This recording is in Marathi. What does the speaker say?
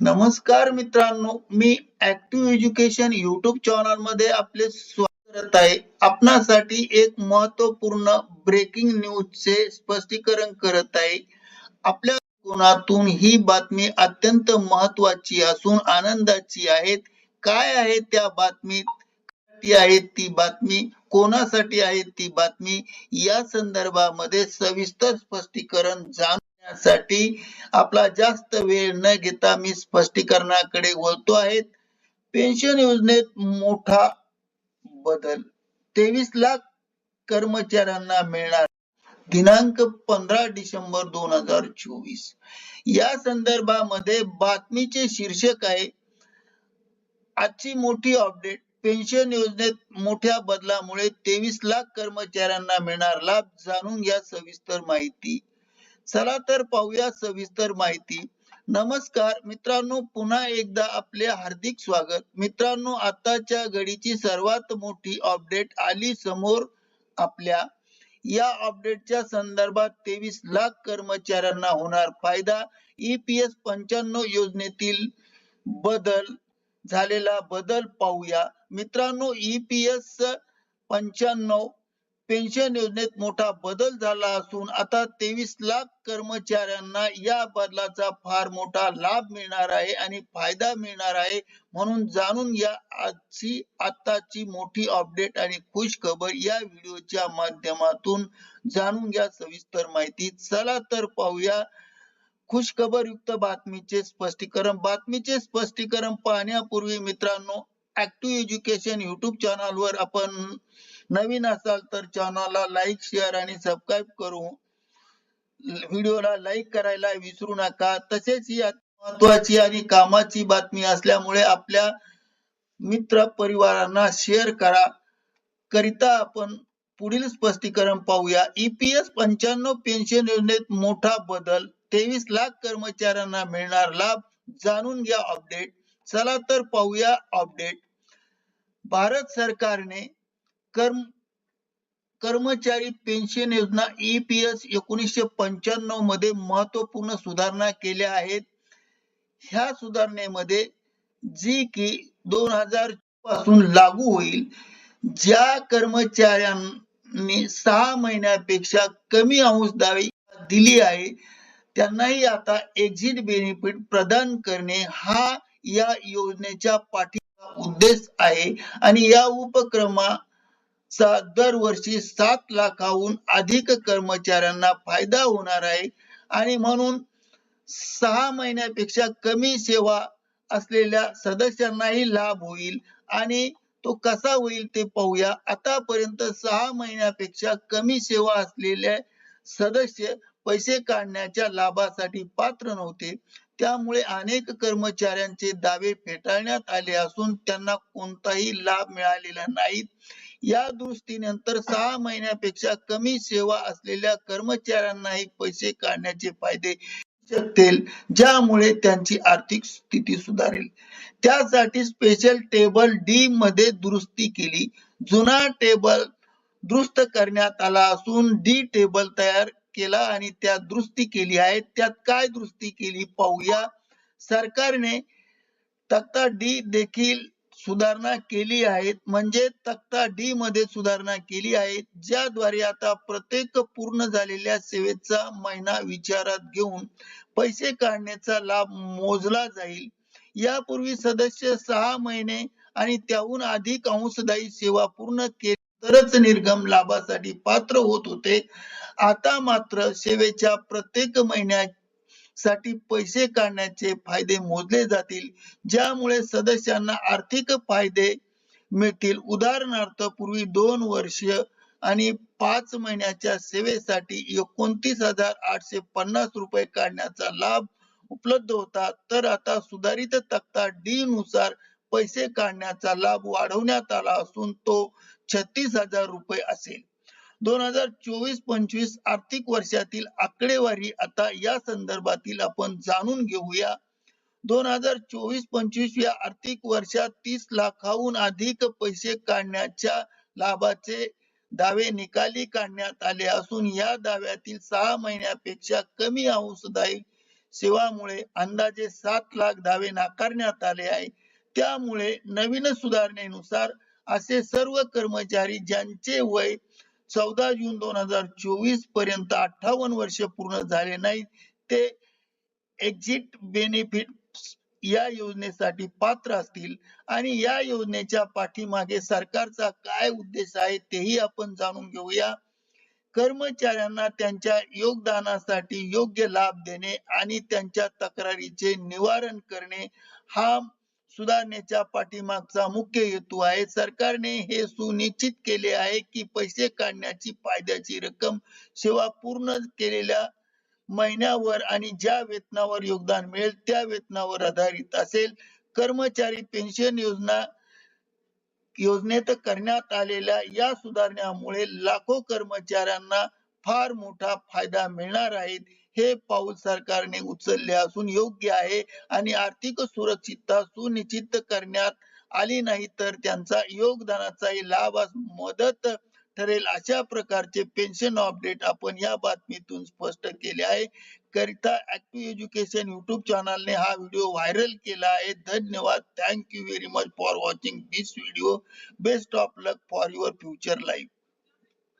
नमस्कार मित्रांनो मी ऍक्टिव्ह एज्युकेशन युट्यूब चॅनलमध्ये आपले स्वागत करत आहे. आपणासाठी एक महत्त्वपूर्ण ब्रेकिंग न्यूज चे स्पष्टीकरण करत आहे. आपल्या कोणातून ही बातमी अत्यंत महत्वाची असून आनंदाची आहे. काय आहे त्या बातमीत आहे ती बातमी? कोणासाठी आहे ती बातमी? या संदर्भामध्ये सविस्तर स्पष्टीकरण जाणण्यासाठी आपला जास्त वेळ न घेता मी स्पष्टीकरणाकडे वळतो आहेत पेन्शन योजनेत मोठा बदल. तेवीस लाख कर्मचाऱ्यांना मिळणार दिनांक पंधरा डिसेंबर दोन हजार चोवीस. या संदर्भामध्ये बातमीचे शीर्षक आहे आजची मोठी अपडेट. पेन्शन योजनेत मोठ्या बदलामुळे तेवीस लाख कर्मचाऱ्यांना मिळणार लाभ जाणून घ्या सविस्तर माहिती. चला तर पाहूया सविस्तर माहिती. नमस्कार मित्रांनो पुन्हा एकदा आपले हार्दिक स्वागत. मित्रांनो आताच्या घडीची सर्वात मोठी अपडेट आली समोर आपल्या. या अपडेटच्या संदर्भात तेवीस लाख कर्मचाऱ्यांना होणार फायदा. ईपीएस पंच्याण्णव योजनेतील बदल झालेला बदल पाहूया. मित्रांनो ईपीएस पंच्याण्णव पेन्शन योजनेत मोठा बदल झाला असून आता तेवीस लाख कर्मचाऱ्यांना या बदलाचा फार मोठा लाभ मिळणार आहे आणि फायदा मिळणार आहे म्हणून जाणून या आजची आताची मोठी अपडेट आणि खुश खबर या व्हिडिओच्या माध्यमातून. जाणून घ्या सविस्तर माहिती. चला तर पाहूया. खुश खबर युक्त बातमीचे स्पष्टीकरण. बातमीचे स्पष्टीकरण पाहण्यापूर्वी मित्रांनो ऍक्टिव्ह एज्युकेशन युट्यूब चॅनलवर आपण नवीन असाल तर चॅनलला लाईक शेअर आणि सबस्क्राईब करू. व्हिडिओला लाईक करायला विसरू नका. तसेच ही महत्वाची आणि कामाची बातमी असल्यामुळे आपल्या मित्र परिवारांना शेअर करा. करिता आपण पुढील स्पष्टीकरण पाहूया. ईपीएस पंच्याण्णव पेन्शन योजनेत मोठा बदल. तेवीस लाख कर्मचाऱ्यांना मिळणार लाभ. जाणून घ्या अपडेट चला तर पाहूया अपडेट भारत सरकारने कर्म कर्मचारी पेन्शन योजना ईपीएस एकोणीसशे पंच्याण्णवमध्ये महत्त्वपूर्ण सुधारणा केल्या आहेत. ह्या सुधारणेमध्ये जी की दोन हजारपासून लागू होईल ज्या कर्मचाऱ्यांनी सहा महिन्यापेक्षा कमी अंशदायी दिली आहे त्यांनाही आता एक्झिट बेनिफिट प्रदान करणे हा या योजनेच्या पाठी उद्देश आहे. आणि या उपक्रमाचा दरवर्षी सात लाखाहून अधिक कर्मचाऱ्यांना फायदा होणार आहे. आणि म्हणून सहा महिन्यापेक्षा कमी सेवा असलेल्या सदस्यांनाही लाभ होईल. आणि तो कसा होईल ते पाहूया. आतापर्यंत सहा महिन्यापेक्षा कमी सेवा असलेले सदस्य पैसे काढण्याच्या लाभासाठी पात्र नव्हते. त्यामुळे अनेक कर्मचाऱ्यांचे दावे फेटाळण्यात आले असून त्यांना कोणताही लाभ मिळालेला नाही. या दृष्टीनंतर सहा महिन्यापेक्षा कमी सेवा असलेल्या कर्मचाऱ्यांनाही पैसे काढण्याचे फायदे शकतील ज्यामुळे त्यांची आर्थिक स्थिती सुधारेल. त्यासाठी स्पेशल टेबल डी मध्ये दुरुस्ती केली. जुना टेबल दुरुस्त करण्यात आला असून डी टेबल तयार केला आणि त्यात दुरुस्ती केली आहे. त्यात काय दुरुस्ती केली पाहूया. सरकारने तक्ता डी देखील सुधारणा केली आहे म्हणजे तक्ता डी मध्ये सुधारणा केली आहे. ज्याद्वारे आता प्रत्येक पूर्ण झालेल्या सेवेचा महिना विचारात घेऊन पैसे काढण्याचा लाभ मोजला जाईल. यापूर्वी सदस्य सहा महिने आणि त्याहून अधिक अंशदायी सेवा पूर्ण केली तरच निर्गम लाभासाठी पात्र होत होते. आता मात्र सेवेच्या प्रत्येक महिन्यासाठी पैसे काढण्याचे फायदे मोजले जातील ज्यामुळे सदस्यांना आर्थिक फायदे मिळतील. उदाहरणार्थ पूर्वी दोन वर्ष आणि पाच महिन्याच्या सेवेसाठी एकोणतीस हजार आठशे पन्नास रुपये काढण्याचा लाभ उपलब्ध होता. तर आता सुधारित तक्ता डी नुसार पैसे काढण्याचा लाभ वाढवण्यात आला असून तो छत्तीस हजार रुपये असेल. दोन हजार चोवीस पंचवीस आर्थिक वर्षातील आकडेवारी आता या संदर्भातील आपण जाणून घेऊया. दोन हजार चोवीस पंचवीस या आर्थिक वर्षात तीस लाखाहून अधिक पैसे काढण्याच्या लाभाचे दावे निकाली काढण्यात आले असून या दाव्यातील सहा महिन्यापेक्षा कमी अंशदायी सेवामुळे अंदाजे सात लाख दावे नाकारण्यात आले आहे. त्यामुळे नवीन सुधारणेनुसार असे सर्व कर्मचारी ज्यांचे वय चौदा जून दोन हजार चोवीसपर्यंत अठ्ठावन्न वर्ष पूर्ण झाले नाही ते एक्झिट बेनिफिट या योजनेसाठी पात्र असतील. आणि या योजनेच्या पाठीमागे सरकारचा काय उद्देश आहे तेही आपण जाणून घेऊया. कर्मचाऱ्यांना त्यांच्या योगदानासाठी योग्य लाभ देणे आणि त्यांच्या तक्रारीचे निवारण करणे हा सुधारण्याच्या पाठीमागचा मुख्य हेतू आहे. सरकारने हे सुनिश्चित केले आहे की पैसे काढण्याची फायद्याची रक्कम सेवा पूर्ण केलेल्या महिन्यावर आणि ज्या वेतनावर योगदान मिळेल त्या वेतनावर आधारित असेल. कर्मचारी पेन्शन योजना योजनेत करण्यात आलेल्या या सुधारण्यामुळे लाखो कर्मचाऱ्यांना फार मोठा फायदा मिळणार आहे. हे पाऊल सरकारने उचलले असून योग्य आहे आणि आर्थिक सुरक्षितता सुनिश्चित करण्यात आली नाही तर त्यांचा योगदानाचाही लाभ मदत ठरेल अशा प्रकारचे पेन्शन अपडेट आपण या बातमीतून स्पष्ट केले आहे. करिता ऍक्टिव्ह एज्युकेशन युट्यूब चॅनलने हा व्हिडिओ व्हायरल केला आहे. धन्यवाद. Thank you very much for watching this video best of luck for your future life